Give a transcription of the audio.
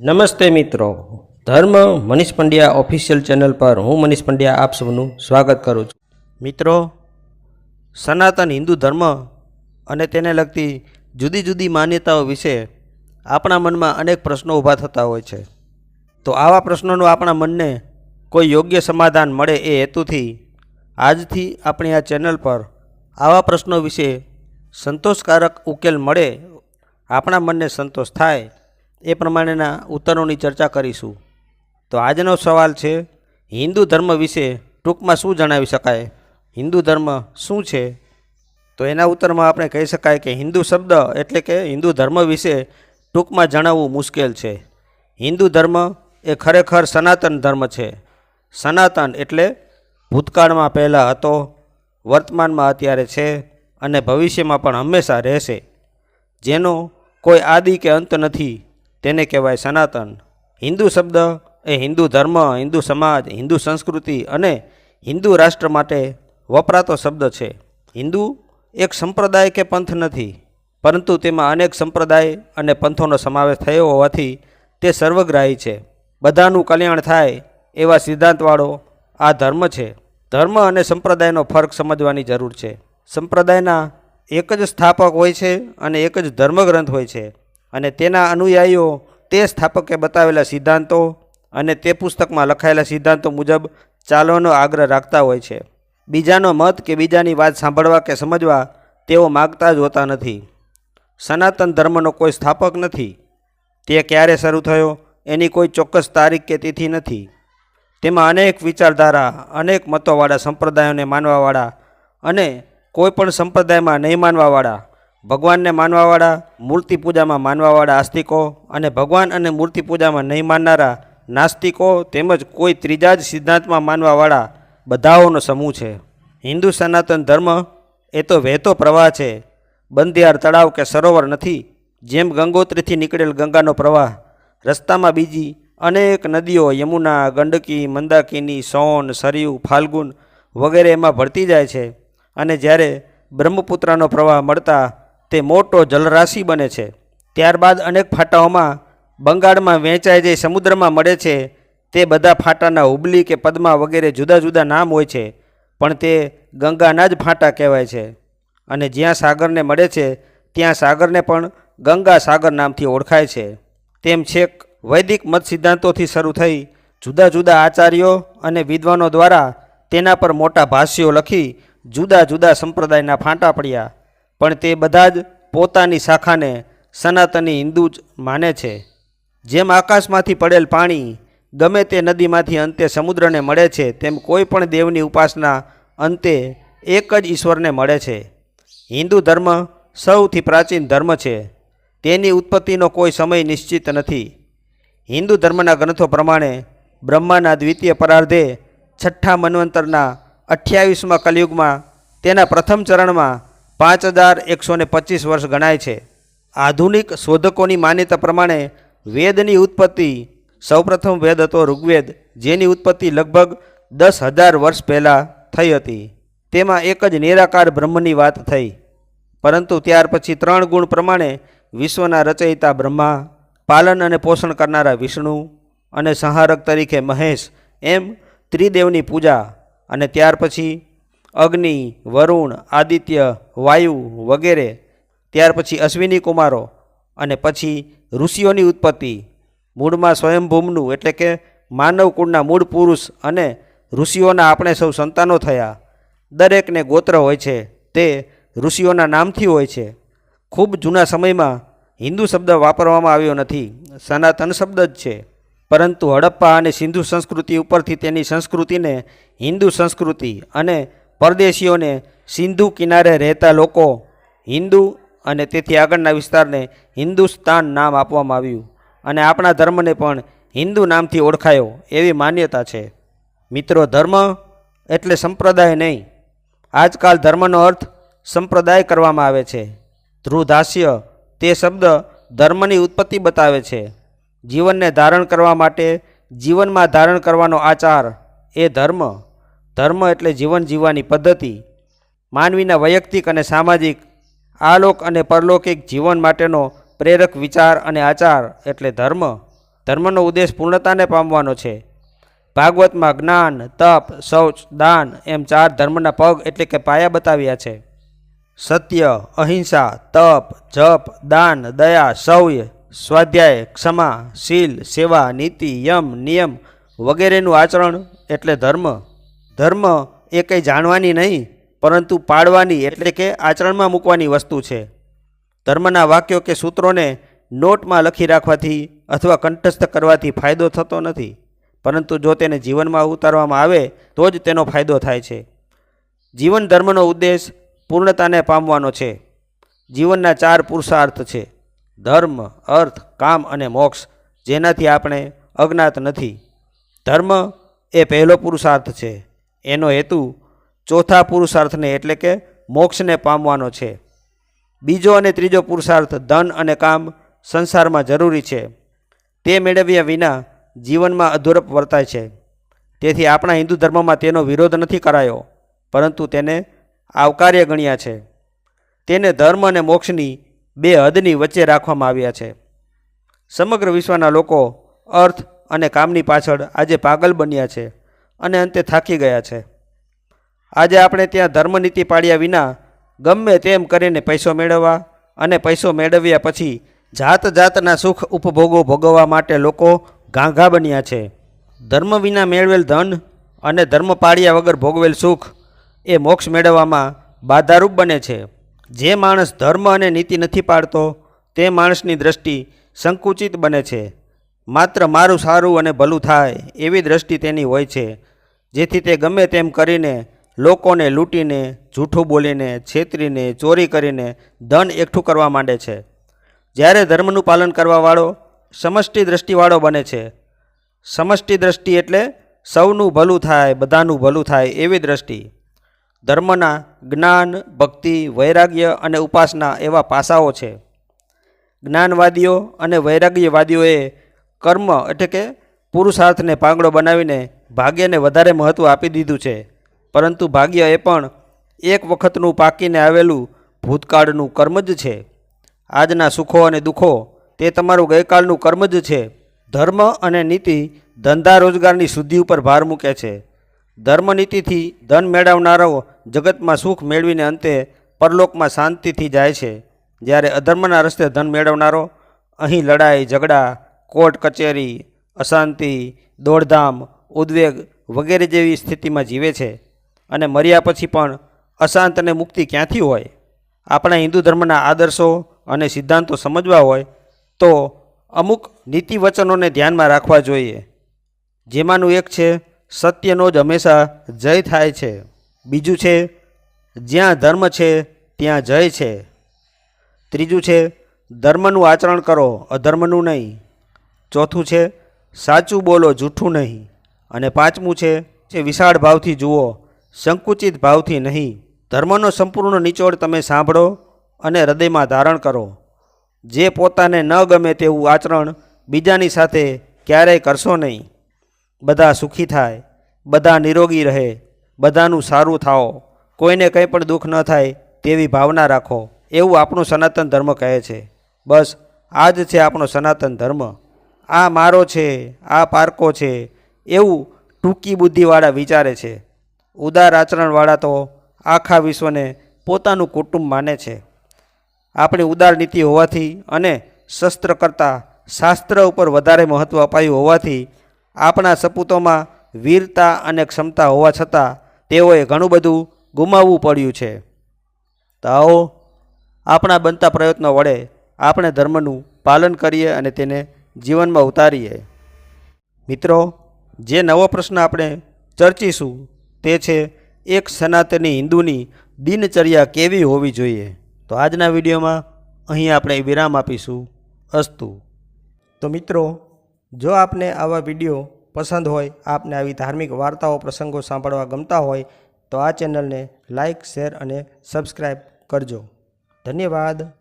નમસ્તે મિત્રો. ધર્મ મનીષ પંડ્યા ઓફિશિયલ ચેનલ પર હું મનીષ પંડ્યા આપ સૌનું સ્વાગત કરું છું. મિત્રો, સનાતન હિન્દુ ધર્મ અને તેને લગતી જુદી જુદી માન્યતાઓ વિશે આપણા મનમાં અનેક પ્રશ્નો ઊભા થતા હોય છે. તો આવા પ્રશ્નોનું આપણા મનને કોઈ યોગ્ય સમાધાન મળે એ હેતુથી આજથી આપણી આ ચેનલ પર આવા પ્રશ્નો વિશે સંતોષકારક ઉકેલ મળે આપણા મનને સંતોષ થાય એ પ્રમાણેના ઉત્તરોની ચર્ચા કરીશું. તો આજનો સવાલ છે, હિન્દુ ધર્મ વિશે ટૂંકમાં શું જણાવી શકાય? હિન્દુ ધર્મ શું છે? તો એના ઉત્તરમાં આપણે કહી શકાય કે હિન્દુ શબ્દ એટલે કે હિન્દુ ધર્મ વિશે ટૂંકમાં જણાવવું મુશ્કેલ છે. હિન્દુ ધર્મ એ ખરેખર સનાતન ધર્મ છે. સનાતન એટલે ભૂતકાળમાં પહેલાં હતો, વર્તમાનમાં અત્યારે છે અને ભવિષ્યમાં પણ હંમેશા રહેશે. જેનો કોઈ આદિ કે અંત નથી. તેને કહેવાય સનાતન. હિન્દુ શબ્દ એ હિન્દુ ધર્મ, હિન્દુ સમાજ, હિન્દુ સંસ્કૃતિ અને હિન્દુ રાષ્ટ્ર માટે વપરાતો શબ્દ છે. હિન્દુ એક સંપ્રદાય કે પંથ નથી, પરંતુ તેમાં અનેક સંપ્રદાય અને પંથોનો સમાવેશ થયો હોવાથી તે સર્વગ્રાહી છે. બધાનું કલ્યાણ થાય એવા સિદ્ધાંતવાળો આ ધર્મ છે. ધર્મ અને સંપ્રદાયનો ફરક સમજવાની જરૂર છે. સંપ્રદાયના એક જ સ્થાપક હોય છે અને એક જ ધર્મગ્રંથ હોય છે. અને તેના અનુયાયીઓ તે સ્થાપકે બતાવેલા સિદ્ધાંતો અને તે પુસ્તકમાં લખાયેલા સિદ્ધાંતો મુજબ ચાલવાનો આગ્રહ રાખતા હોય છે. બીજાનો મત કે બીજાની વાત સાંભળવા કે સમજવા તેઓ માગતા જ હોતા નથી. સનાતન ધર્મનો કોઈ સ્થાપક નથી. તે ક્યારે શરૂ થયો, એની કોઈ ચોક્કસ તારીખ કે તિથિ નથી. તેમાં અનેક વિચારધારા, અનેક મતોવાળા સંપ્રદાયોને માનવાવાળા અને કોઈ પણ સંપ્રદાયમાં નહીં માનવાવાળા ભગવાનને માનવાવાળા મૂર્તિ પૂજામાં માનવાવાળા આસ્તિકો અને ભગવાન અને મૂર્તિ પૂજામાં નહીં માનનારા નાસ્તિકો તેમજ કોઈ ત્રીજા જ સિદ્ધાંતમાં માનવાવાળા બધાઓનો સમૂહ છે. હિન્દુ સનાતન ધર્મ એ તો વહેતો પ્રવાહ છે. બંધિયાર તળાવ કે સરોવર નથી, જેમ ગંગોત્રીથી નીકળેલ ગંગાનો પ્રવાહ, રસ્તામાં બીજી અનેક નદીઓ, યમુના, ગંડકી, મંદાકિની, સોન, સરયુ, ફાલ્ગુન વગેરે એમાં ભળતી જાય છે. અને જ્યારે બ્રહ્મપુત્રનો પ્રવાહ મળતા તે મોટો જલરાશિ બને છે. ત્યારબાદ અનેક ફાટાઓમાં બંગાળમાં વહેંચાઈ જઈ સમુદ્રમાં મળે છે. તે બધા ફાટાના હુબલી કે પદ્મા વગેરે જુદા જુદા નામ હોય છે, પણ તે ગંગાના જ ફાટા કહેવાય છે. અને જ્યાં સાગરને મળે છે, ત્યાં સાગરને પણ ગંગા સાગર નામથી ઓળખાય છે. તેમ છેક વૈદિક મત સિદ્ધાંતોથી શરૂ થઈ જુદા જુદા આચાર્યો અને વિદ્વાનો દ્વારા તેના પર મોટા ભાષ્યો લખી જુદા જુદા સંપ્રદાયના ફાંટા પડ્યા. પણ તે બધા જ પોતાની શાખાને સનાતની હિન્દુ જ માને છે. જેમ આકાશમાંથી પડેલ પાણી ગમે તે નદીમાંથી અંતે સમુદ્રને મળે છે, તેમ કોઈ પણ દેવની ઉપાસના અંતે એક જ ઈશ્વરને મળે છે. હિન્દુ ધર્મ સૌથી પ્રાચીન ધર્મ છે. તેની ઉત્પત્તિનો કોઈ સમય નિશ્ચિત નથી. હિન્દુ ધર્મના ગ્રંથો પ્રમાણે બ્રહ્માના દ્વિતીય પરાર્ધે છઠ્ઠા મન્વંતરના અઠ્યાવીસમાં કલયુગમાં તેના પ્રથમ ચરણમાં પાંચ હજાર એકસો ને પચીસ વર્ષ ગણાય છે. આધુનિક શોધકોની માન્યતા પ્રમાણે વેદની ઉત્પત્તિ, સૌપ્રથમ વેદ હતો ઋગ્વેદ, જેની ઉત્પત્તિ લગભગ દસ હજાર વર્ષ પહેલાં થઈ હતી. તેમાં એક જ નિરાકાર બ્રહ્મની વાત થઈ. પરંતુ ત્યાર પછી ત્રણ ગુણ પ્રમાણે વિશ્વના રચયિતા બ્રહ્મા, પાલન અને પોષણ કરનારા વિષ્ણુ અને સંહારક તરીકે મહેશ, એમ ત્રિદેવની પૂજા અને ત્યાર પછી અગ્નિ, વરુણ, આદિત્ય, વાયુ વગેરે. ત્યાર પછી અશ્વિની કુમારો અને પછી ઋષિઓની ઉત્પત્તિ. મૂળમાં સ્વયંભૂમનું, એટલે કે માનવ કુળના મૂળ પુરુષ અને ઋષિઓના આપણે સૌ સંતાનો થયા. દરેકને ગોત્ર હોય છે, તે ઋષિઓના નામથી હોય છે. ખૂબ જૂના સમયમાં હિન્દુ શબ્દ વાપરવામાં આવ્યો નથી, સનાતન શબ્દ જ છે. પરંતુ હડપ્પા અને સિંધુ સંસ્કૃતિ ઉપરથી તેની સંસ્કૃતિને હિન્દુ સંસ્કૃતિ અને પરદેશીઓને સિંધુ કિનારે રહેતા લોકો હિન્દુ અને તેથી આગળના વિસ્તારને હિન્દુસ્તાન નામ આપવામાં આવ્યું. અને આપણા ધર્મને પણ હિન્દુ નામથી ઓળખાયો એવી માન્યતા છે. મિત્રો, ધર્મ એટલે સંપ્રદાય નહીં. આજકાલ ધર્મનો અર્થ સંપ્રદાય કરવામાં આવે છે. ધ્રુદાસ્ય તે શબ્દ ધર્મની ઉત્પત્તિ બતાવે છે. જીવનને ધારણ કરવા માટે જીવનમાં ધારણ કરવાનો આચાર એ ધર્મ. ધર્મ એટલે જીવન જીવવાની પદ્ધતિ. માનવીના વૈયક્તિક અને સામાજિક, આલોક અને પરલૌકિક જીવન માટેનો પ્રેરક વિચાર અને આચાર એટલે ધર્મ. ધર્મનો ઉદ્દેશ પૂર્ણતાને પામવાનો છે. ભાગવતમાં જ્ઞાન, તપ, શૌચ, દાન એમ ચાર ધર્મના પગ એટલે કે પાયા બતાવ્યા છે. સત્ય, અહિંસા, તપ, જપ, દાન, દયા, શૌર્ય, સ્વાધ્યાય, ક્ષમા, શીલ, સેવા, નીતિ, યમ, નિયમ વગેરેનું આચરણ એટલે ધર્મ. ધર્મ એ કંઈ જાણવાની નહીં, પરંતુ પાડવાની એટલે કે આચરણમાં મૂકવાની વસ્તુ છે. ધર્મના વાક્યો કે સૂત્રોને નોટમાં લખી રાખવાથી અથવા કંઠસ્થ કરવાથી ફાયદો થતો નથી, પરંતુ જો તેને જીવનમાં ઉતારવામાં આવે, તો જ તેનો ફાયદો થાય છે. જીવન ધર્મનો ઉદ્દેશ પૂર્ણતાને પામવાનો છે. જીવનના ચાર પુરુષાર્થ છે. ધર્મ, અર્થ, કામ અને મોક્ષ, જેનાથી આપણે અજ્ઞાત નથી. ધર્મ એ પહેલો પુરુષાર્થ છે. એનો હેતુ ચોથા પુરુષાર્થને એટલે કે મોક્ષને પામવાનો છે. બીજો અને ત્રીજો પુરુષાર્થ ધન અને કામ સંસારમાં જરૂરી છે. તે મેળવ્યા વિના જીવનમાં અધૂરપ વર્તાય છે. તેથી આપણા હિન્દુ ધર્મમાં તેનો વિરોધ નથી કરાયો, પરંતુ તેને આવકાર્ય ગણ્યા છે. તેને ધર્મ અને મોક્ષની બે હદની વચ્ચે રાખવામાં આવ્યા છે. સમગ્ર વિશ્વના લોકો અર્થ અને કામની પાછળ આજે પાગલ બન્યા છે. અને અંતે થાકી ગયા છે. આજે આપણે ત્યાં ધર્મનીતિ પાડ્યા વિના ગમે તેમ કરીને પૈસો મેળવવા અને પૈસો મેળવ્યા પછી જાત જાતના સુખ ઉપભોગો ભોગવવા માટે લોકો ગાંઘા બન્યા છે. ધર્મ વિના મેળવેલ ધન અને ધર્મ પાળ્યા વગર ભોગવેલ સુખ એ મોક્ષ મેળવવામાં બાધારૂપ બને છે. જે માણસ ધર્મ અને નીતિ નથી પાડતો તે માણસની દ્રષ્ટિ સંકુચિત બને છે. માત્ર મારું સારું અને ભલું થાય એવી દ્રષ્ટિ તેની હોય છે. જેથી તે ગમે તેમ કરીને લોકોને લૂંટીને, જૂઠું બોલીને, છેતરીને, ચોરી કરીને ધન એકઠું કરવા માંડે છે. જ્યારે ધર્મનું પાલન કરવાવાળો સમષ્ટિ દ્રષ્ટિવાળો બને છે. સમષ્ટિ દ્રષ્ટિ એટલે સૌનું ભલું થાય, બધાનું ભલું થાય એવી દ્રષ્ટિ. ધર્મના જ્ઞાન, ભક્તિ, વૈરાગ્ય અને ઉપાસના એવા પાસાઓ છે. જ્ઞાનવાદીઓ અને વૈરાગ્યવાદીઓએ કર્મ એટલે કે પુરુષાર્થને પાંગડો બનાવીને ભાગ્યને વધારે મહત્ત્વ આપી દીધું છે. પરંતુ ભાગ્ય એ પણ એક વખતનું પાકીને આવેલું ભૂતકાળનું કર્મ જ છે. આજના સુખો અને દુઃખો તે તમારું ગઈકાલનું કર્મ જ છે. ધર્મ અને નીતિ ધંધા રોજગારની શુદ્ધિ ઉપર ભાર મૂકે છે. ધર્મનીતિથી ધન મેળવનારાઓ જગતમાં સુખ મેળવીને અંતે પરલોકમાં શાંતિથી જાય છે. જ્યારે અધર્મના રસ્તે ધન મેળવનારો અહીં લડાઈ, ઝઘડા, કોર્ટ, કચેરી, અશાંતિ, દોડધામ ઉદ્વેગ વગેરે જેવી સ્થિતિમાં જીવે છે અને મર્યા પછી પણ અશાંત અને મુક્તિ ક્યાંથી હોય? આપણા હિન્દુ ધર્મના આદર્શો અને સિદ્ધાંતો સમજવા હોય તો અમુક નીતિ વચનોને ધ્યાનમાં રાખવા જોઈએ. જેમાંનું એક છે, સત્યનો જ હંમેશા જય થાય છે. બીજું છે, જ્યાં ધર્મ છે, ત્યાં જય છે. ત્રીજું છે, ધર્મનું આચરણ કરો, અધર્મનું નહીં. ચોથું છે, સાચું બોલો, જૂઠું નહીં. અને પાંચમું છે, જે વિશાળ ભાવથી જુઓ, સંકુચિત ભાવથી નહીં. ધર્મનો સંપૂર્ણ નિચોડ તમે સાંભળો અને હૃદયમાં ધારણ કરો. જે પોતાને ન ગમે તેવું આચરણ બીજાની સાથે ક્યારેય કરશો નહીં. બધા સુખી થાય, બધા નિરોગી રહે, બધાનું સારું થાઓ. કોઈને કંઈ પણ દુઃખ ન થાય તેવી ભાવના રાખો. એવું આપણું સનાતન ધર્મ કહે છે. બસ, આ જ છે આપણો સનાતન ધર્મ. આ મારો છે, આ પારકો છે એવું ટૂંકી બુદ્ધિવાળા વિચારે છે. ઉદાર આચરણવાળા તો આખા વિશ્વને પોતાનું કુટુંબ માને છે. આપણી ઉદાર નીતિ હોવાથી અને શસ્ત્ર કરતાં શાસ્ત્ર ઉપર વધારે મહત્ત્વ અપાયું હોવાથી આપણા સપૂતોમાં વીરતા અને ક્ષમતા હોવા છતાં તેઓએ ઘણું બધું ગુમાવવું પડ્યું છે. તો આવો, આપણા બનતા પ્રયત્નો વડે આપણે ધર્મનું પાલન કરીએ અને તેને જીવનમાં ઉતારીએ. મિત્રો જે નવો પ્રશ્ન આપણે ચર્ચીશું તે છે, એક સનાતની હિન્દુની દિનચર્યા કેવી હોવી જોઈએ? તો આજના વિડીયોમાં અહીં આપણે વિરામ આપીશું. અસ્તુ. તો મિત્રો, જો આપને આવા વીડિયો પસંદ હોય, આપને આવી ધાર્મિક વાર્તાઓ, પ્રસંગો સાંભળવા ગમતા હોય, તો આ ચેનલને લાઇક શેર અને સબસ્ક્રાઈબ કરજો. ધન્યવાદ.